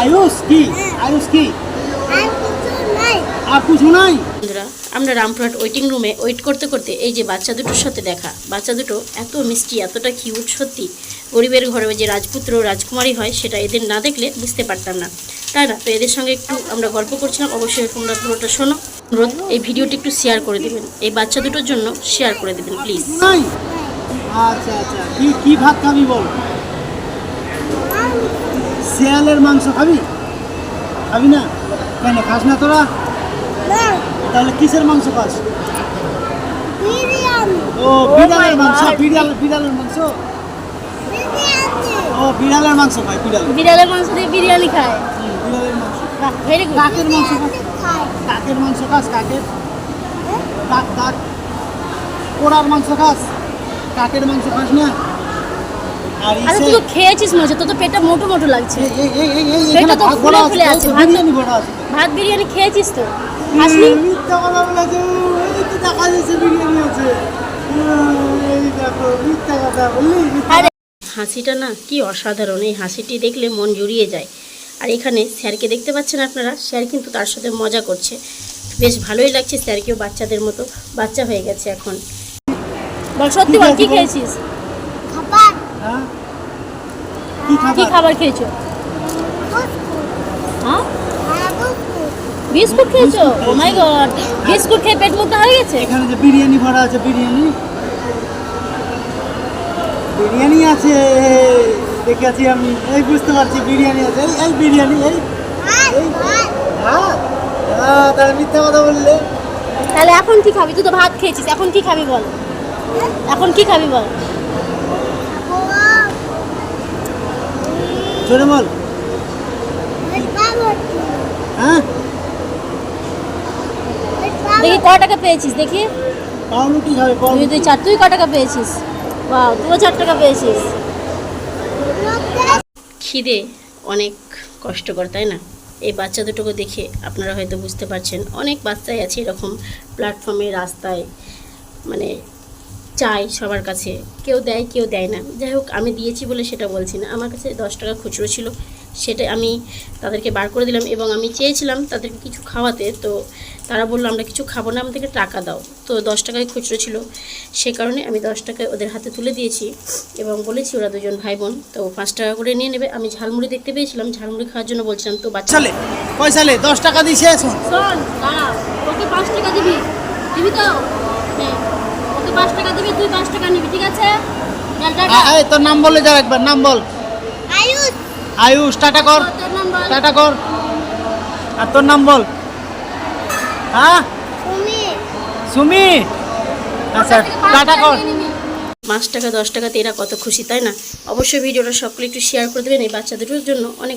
আয়ুষ কি? আয়ুষ কি? আর কিছু নাই। বন্ধুরা আমরা রামপুরহাট ওয়েটিং রুমে ওয়েট করতে করতে এই যে বাচ্চা দুটোর সাথে দেখা। বাচ্চা দুটো এত মিষ্টি এতটা কিউট সত্যি। গরিবের ঘরে যে রাজপুত্র রাজকুমারী হয় সেটা এদের না দেখলে বুঝতে পারতাম না। তাই না? তো এদের সঙ্গে একটু আমরা গল্প করছিলাম। অবশ্যই তোমরা পুরোটা শোনো। অনুরোধ এই ভিডিওটি একটু শেয়ার করে দেবেন। এই বাচ্চা দুটোর জন্য শেয়ার করে দেবেন প্লিজ আচ্ছা আচ্ছা। কি কি ভাত খাবি বল? শিয়ালের মাংস খাবি? খাবি না? কেন খাস না তোরা? তাহলে কিসের মাংস খাস? ও বিড়ালের মাংস বিড়াল বিড়ালের মাংস? ও বিড়ালের মাংস খায় বিড়াল। বিড়ালের মাংস দিয়ে বিরিয়ানি খায়। বিড়ালের মাংস। ভেরি গুড কাকের মাংস খাস? কাকের মাংস খাস কাকের? কাক কাক। কোড়ার মাংস খাস? কাকের মাংস খাস না? আর তুই তো খেয়েছিস হচ্ছে তোর তো পেটটা মোটো মোটো লাগছে। এই এই এই এই এই পেটটা তো ভাত ফুলে ফুলে আছে, ভাত- বিরিয়ানি ভরা আছে। ভাত বিরিয়ানি খেয়েছিস তো? আসলি? তো আরে হাসিটা না কি অসাধারণ এই হাসিটি দেখলে মন জুড়িয়ে যায়। আর এখানে স্যারকে দেখতে পাচ্ছেন আপনারা? স্যার কিন্তু তার সাথে মজা করছে। বেশ ভালোই লাগছে স্যারকেও বাচ্চাদের মতো। বাচ্চা হয়ে গেছে এখন। বল সত্যি বল কি খেয়েছিস? কি কি খাবার খেয়েছো? হ্যাঁ? বিস্কুট খেয়েছো? ও মাই গড বিস্কুট খেয়ে পেট মোটা হয়ে গেছে? এখানে যে বিরিয়ানি ভরা আছে বিরিয়ানি। বিরিয়ানি আছে। দেখেছি আমি। এই বুঝতে পারছি বিরিয়ানি আছে। এই এই বিরিয়ানি এই। হ্যাঁ হ্যাঁ তাহলে মিথ্যা কথা বললে। তাহলে এখন কি খাবি? তুই তো ভাত খেয়েছিস। এখন কি খাবি বল? এখন কি খাবি বল? জোরে বল হ্যাঁ? দেখি ক টাকা পেয়েছিস দেখি। পাউরুটি খাবে তুই পাউরুটি। তুই চার তুই ক টাকা পেয়েছিস? বাহ তুইও চার টাকা পেয়েছিস। খিদে অনেক কষ্টকর তাই না? এই বাচ্চা দুটোকে দেখে আপনারা হয়তো বুঝতে পারছেন অনেক বাচ্চাই আছে এরকম প্ল্যাটফর্মে রাস্তায় মানে চাই সবার কাছে। কেউ দেয় কেউ দেয় না। যাই হোক আমি দিয়েছি বলে সেটা বলছি না। আমার কাছে দশ টাকা খুচরো ছিল। সেটা আমি তাদেরকে বার করে দিলাম এবং আমি চেয়েছিলাম তাদেরকে কিছু খাওয়াতে। তো তারা বলল আমরা কিছু খাব না আমাদেরকে টাকা দাও। তো দশ টাকায় খুচরো ছিল। সে কারণে আমি দশ টাকায় ওদের হাতে তুলে দিয়েছি এবং বলেছি ওরা দুজন ভাই বোন তো পাঁচ টাকা করে নিয়ে নেবে। আমি ঝালমুড়ি দেখতে পেয়েছিলাম। ঝালমুড়ি খাওয়ার জন্য বলছিলাম তো বাচ্চা পয়সা লে দশ টাকা এখন। ওকে পাঁচ টাকা দিবি। দিবি তো? হ্যাঁ। ওকে পাঁচ টাকা দিবি তুই পাঁচ টাকা নিবি ঠিক আছে? এই তোর নাম বলে যা একবার নাম বল। আয়ুষ। আয়ুষ টাটা কর। টাটা কর। আর তোর নাম বল। হ্যাঁ? সুমি। আচ্ছা টাটা কর। পাঁচ টাকা দশ টাকাতে এরা কত খুশি তাই না? অবশ্যই ভিডিওটা সকলে একটু শেয়ার করে দেবেন এই বাচ্চাদের জন্য। অনেক অনেক